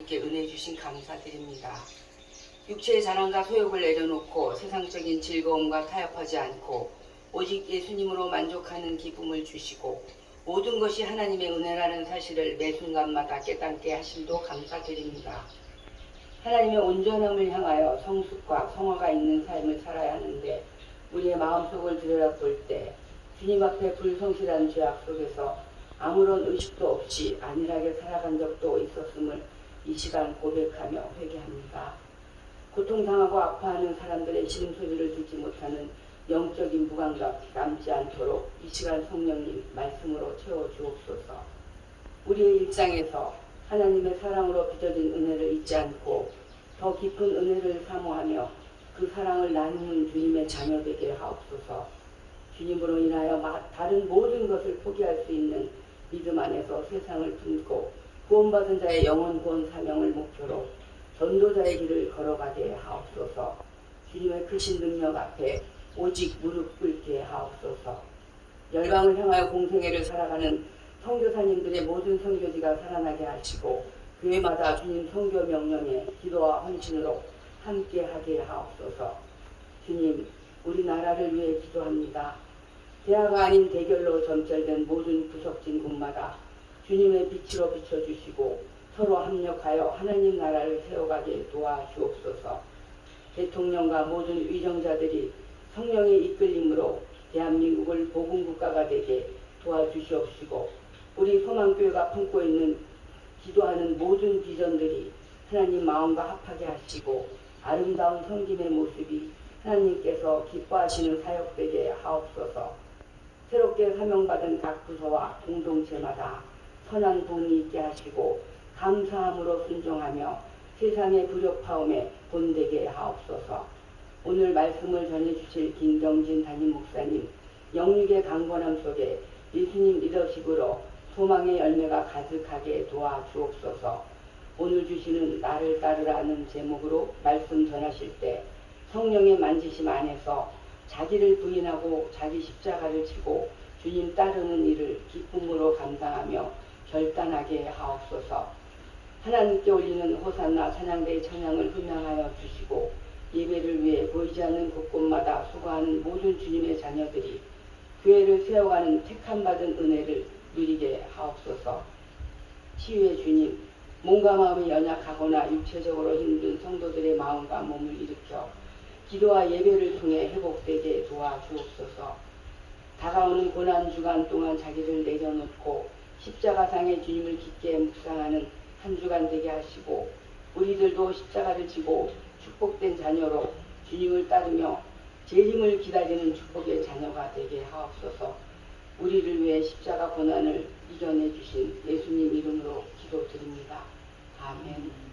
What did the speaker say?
하나님께 은혜 주신 감사드립니다. 육체의 자랑과 소욕을 내려놓고 세상적인 즐거움과 타협하지 않고 오직 예수님으로 만족하는 기쁨을 주시고 모든 것이 하나님의 은혜라는 사실을 매 순간마다 깨닫게 하심도 감사드립니다. 하나님의 온전함을 향하여 성숙과 성화가 있는 삶을 살아야 하는데 우리의 마음속을 들여다볼 때 주님 앞에 불성실한 죄악 속에서 아무런 의식도 없이 안일하게 살아간 적도 있었음을 이 시간 고백하며 회개합니다. 고통당하고 아파하는 사람들의 신음소리를 듣지 못하는 영적인 무감각 남지 않도록 이 시간 성령님 말씀으로 채워 주옵소서. 우리의 일상에서 하나님의 사랑으로 빚어진 은혜를 잊지 않고 더 깊은 은혜를 사모하며 그 사랑을 나누는 주님의 자녀 되게 하옵소서. 주님으로 인하여 마- 다른 모든 것을 포기할 수 있는 믿음 안에서 세상을 품고 구원받은 자의 영원 구원 사명을 목표로 전도자의 길을 걸어가게 하옵소서. 주님의 크신 능력 앞에 오직 무릎 꿇게 하옵소서. 열방을 향하여 공생애를 살아가는 선교사님들의 모든 선교지가 살아나게 하시고 교회마다 주님 선교 명령에 기도와 헌신으로 함께하게 하옵소서. 주님, 우리나라를 위해 기도합니다. 대화가 아닌 대결로 점철된 모든 구석진 곳마다 주님의 빛으로 비춰주시고 서로 합력하여 하나님 나라를 세워가게 도와주옵소서. 대통령과 모든 위정자들이 성령의 이끌림으로 대한민국을 복음국가가 되게 도와주시옵시고 우리 소망교회가 품고 있는 기도하는 모든 비전들이 하나님 마음과 합하게 하시고 아름다운 성김의 모습이 하나님께서 기뻐하시는 사역되게 하옵소서. 새롭게 사명받은 각 부서와 공동체마다 선한 본이 있게 하시고 감사함으로 순종하며 세상의 불협화음에 본되게 하옵소서. 오늘 말씀을 전해주실 김정진 담임 목사님 영육의 강건함 속에 예수님 리더십으로 소망의 열매가 가득하게 도와주옵소서. 오늘 주시는 나를 따르라는 제목으로 말씀 전하실 때 성령의 만지심 안에서 자기를 부인하고 자기 십자가를 지고 주님 따르는 일을 기쁨으로 감당하며 결단하게 하옵소서. 하나님께 올리는 호산나 찬양대의 찬양을 흠양하여 주시고 예배를 위해 보이지 않는 곳곳마다 수고하는 모든 주님의 자녀들이 교회를 세워가는 택함받은 은혜를 누리게 하옵소서. 치유의 주님, 몸과 마음이 연약하거나 육체적으로 힘든 성도들의 마음과 몸을 일으켜 기도와 예배를 통해 회복되게 도와주옵소서. 다가오는 고난 주간 동안 자기를 내려놓고 십자가상의 주님을 깊게 묵상하는 한 주간 되게 하시고 우리들도 십자가를 지고 축복된 자녀로 주님을 따르며 재림을 기다리는 축복의 자녀가 되게 하옵소서. 우리를 위해 십자가 고난을 이겨내 주신 예수님 이름으로 기도드립니다. 아멘.